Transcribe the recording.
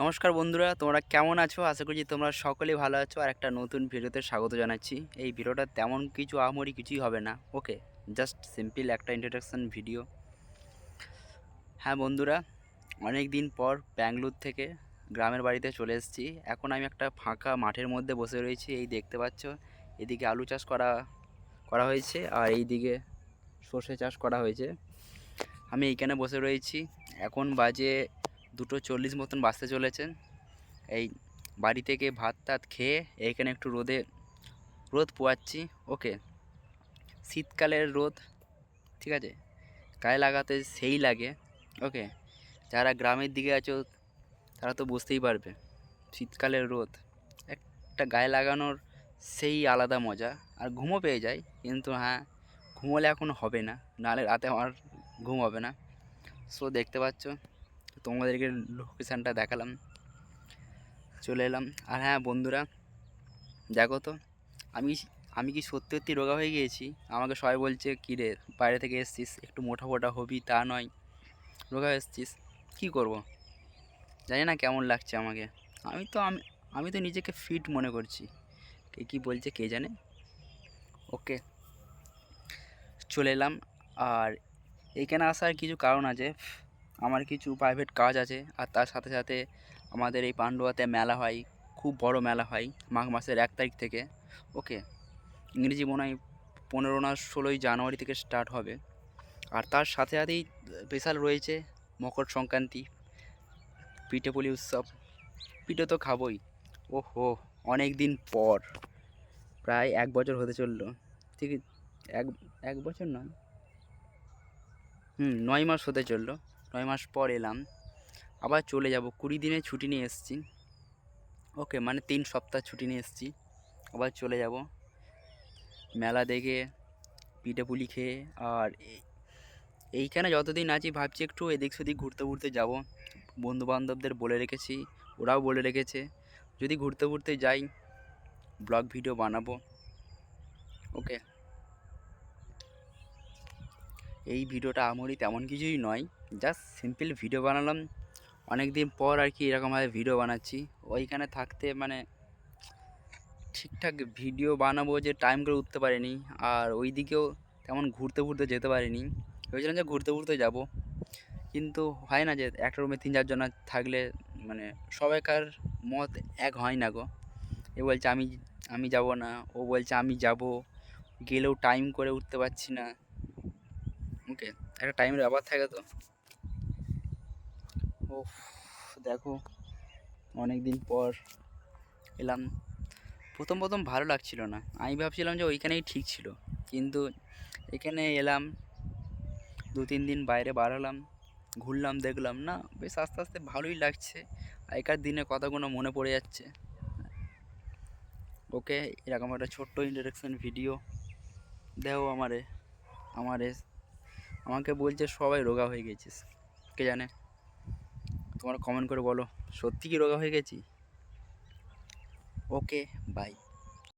নমস্কার বন্ধুরা, তোমরা কেমন আছো? আশা করছি তোমরা সকলেই ভালো আছো, আর একটা নতুন ভিডিওতে স্বাগত জানাচ্ছি। এই ভিডিওটা তেমন কিছু আহামরি কিছুই হবে না, ওকে? জাস্ট সিম্পল একটা ইন্ট্রোডাকশান ভিডিও হ্যাঁ বন্ধুরা, অনেক দিন পর ব্যাঙ্গালোর থেকে গ্রামের বাড়িতে চলে এসেছি। এখন আমি একটা ফাঁকা মাঠের মধ্যে বসে রয়েছি, এই দেখতে পাচ্ছ, এদিকে আলু চাষ করা করা হয়েছে, আর এই দিকে সর্ষে চাষ করা হয়েছে। আমি এইখানে বসে রয়েছি। এখন বাজে দুটো চল্লিশ মতন বাসতে চলেছে এই বাড়ি থেকে ভাত টাত খেয়ে এইখানে একটু রোদে, রোদ পোয়াচ্ছি। ওকে, শীতকালের রোদ, ঠিক আছে? গায়ে লাগাতে সেই লাগে। ওকে, যারা গ্রামের দিকে আছো, তারা তো বুঝতেই পারবে, শীতকালের রোদ। একটা গায়ে লাগানোর সেই আলাদা মজা। আর ঘুমও পেয়ে যায়, কিন্তু হ্যাঁ ঘুমোলে এখন হবে না। নাহলে রাতে আমার ঘুম হবে না। সো দেখতে পাচ্ছ? তোমাদেরকে লোকেশানটা দেখালাম। চলে এলাম। আর হ্যাঁ বন্ধুরা, দেখো তো, আমি আমি কি সত্যি সত্যি রোগা হয়ে গিয়েছি? আমাকে সবাই বলছে, কী রে, বাইরে থেকে এসছিস, একটু মোটা ফোটা হবি, তা নয়। রোগা হয়ে এসছিস, কী করব? জানি না কেমন লাগছে আমাকে। আমি তো, আমি আমি তো নিজেকে ফিট মনে করছি। কে কী বলছে, কে জানে? ওকে চলে এলাম। আর এইখানে আসার কিছু কারণ আছে। আমার কিছু প্রাইভেট কাজ আছে, আর তার সাথে সাথে আমাদের এই পান্ডুয়াতে মেলা হয়, খুব বড় মেলা হয়, মাঘ মাসের এক তারিখ থেকে। ওকে ইংরেজি মনে হয় পনেরো না ষোলোই জানুয়ারি থেকে স্টার্ট হবে। আর তার সাথে সাথেই স্পেশাল রয়েছে মকর সংক্রান্তি পিঠেপুলি উৎসব। পিঠে তো খাবোই। ওহো অনেক দিন পর। প্রায় এক বছর হতে চলল। ঠিক এক এক বছর নয়। হুম, নয় মাস হতে চলল। নয় মাস পর এলাম। আবার চলে যাব। কুড়ি দিনে ছুটি নিয়ে এসেছি। ওকে মানে তিন সপ্তাহ ছুটি নিয়ে এসেছি। আবার চলে যাব। মেলা দেখে, পিঠে পুলি খেয়ে, আর এই- এইখানে যতদিন আছি, ভাবছি একটু এদিক সেদিক ঘুরতে ঘুরতে যাব। বন্ধু বান্ধবদের বলে রেখেছি, ওরাও বলে রেখেছে, যদি ঘুরতে ঘুরতে যাই, ব্লগ ভিডিও বানাবো। ওকে। এই ভিডিওটা আমরি তেমন কিছুই নয়। জাস্ট সিম্পল ভিডিও বানালাম। অনেক দিন পর আর কি এরকমভাবে ভিডিও বানাচ্ছি। ওইখানে থাকতে মানে ঠিকঠাক ভিডিও বানাবো যে টাইম করে উঠতে পারিনি। আর ওই দিকেও তেমন ঘুরতে ঘুরতে যেতে পারিনি। ভেবেছিলাম যে ঘুরতে ঘুরতে যাব। কিন্তু হয় না যে একটা রুমে তিন চারজন থাকলে মানে সবাইকার মত এক হয় না গো। এ বলছে আমি আমি যাব না। ও বলছে আমি যাব। গেলেও টাইম করে উঠতে পারছি না। ওকে একটা টাইমের ব্যাপার থাকে তো। ও দেখো অনেক দিন পর এলাম। প্রথম প্রথম ভালো লাগছিল না। আমি ভাবছিলাম যে ওইখানেই ঠিক ছিল। কিন্তু এখানে এলাম, দু তিন দিন বাইরে বার হলাম, ঘুরলাম, দেখলাম, না, বেশ আস্তে আস্তে ভালোই লাগছে। আগেকার দিনের কথাগুলো মনে পড়ে যাচ্ছে। ওকে, এরকম একটা ছোট্ট ইন্ট্রোডাকশন ভিডিও দেও আমারে আমারে, আমাকে বলছে সবাই রোগা হয়ে গেছিস। কে জানে? তোমরা কমেন্ট করে বলো। সত্যি কি রোগা হয়ে গেছি? Okay bye